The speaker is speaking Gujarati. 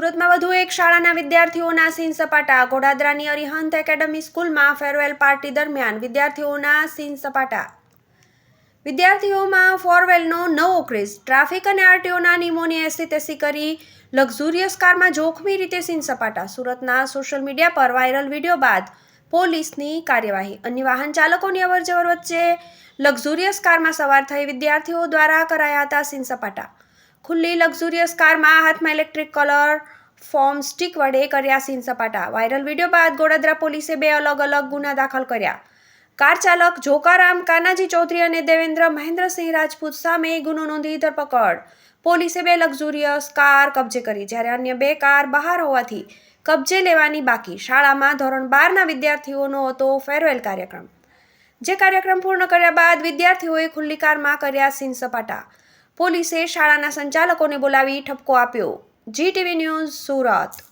સુરતમાં વધુ એક શાળાના વિદ્યાર્થીઓના સીન સપાટા. ઘોડાદરાની અરિહંત એકેડમી સ્કૂલમાં ફેરવેલ પાર્ટી દરમિયાન વિદ્યાર્થીઓના સીન સપાટા. વિદ્યાર્થીઓમાં ફોરવેલનો નવો ક્રેઝ. ટ્રાફિક અને આરટીઓના નિયમોની એસી તેસી કરી લક્ઝુરિયસ કારમાં જોખમી રીતે સીન સપાટા. સુરતના સોશિયલ મીડિયા પર વાયરલ વીડિયો બાદ પોલીસની કાર્યવાહી. અન્ય વાહન ચાલકોની અવરજવર વચ્ચે લક્ઝુરિયસ કારમાં સવાર થઈ વિદ્યાર્થીઓ દ્વારા કરાયા હતા સીન સપાટા. ખુલ્લી લક્ઝુરિયસ કારમાં હાથમાં ઇલેક્ટ્રિક કલર, ફોર્મ સ્ટિક વડે કર્યા સીન સપાટા. વાયરલ વીડિયો બાદ ગોડાદરા પોલીસે બે અલગ અલગ ગુના દાખલ કર્યા. કાર ચાલક જોકારામ કાનાજી ચૌધરી અને દેવેન્દ્ર મહેન્દ્રસિંહ રાજપૂત સામે ગુનો નોંધી ધરપકડ. પોલીસે બે લક્ઝુરિયસ કાર કબજે કરી, જ્યારે અન્ય બે કાર બહાર હોવાથી કબજે લેવાની બાકી. શાળામાં ધોરણ બારના વિદ્યાર્થીઓનો હતો ફેરવેલ કાર્યક્રમ. જે કાર્યક્રમ પૂર્ણ કર્યા બાદ વિદ્યાર્થીઓએ ખુલ્લી કારમાં કર્યા સીન સપાટા. પોલીસે શાળાના સંચાલકોને બોલાવી ઠપકો આપ્યો. Zee TV news Surat.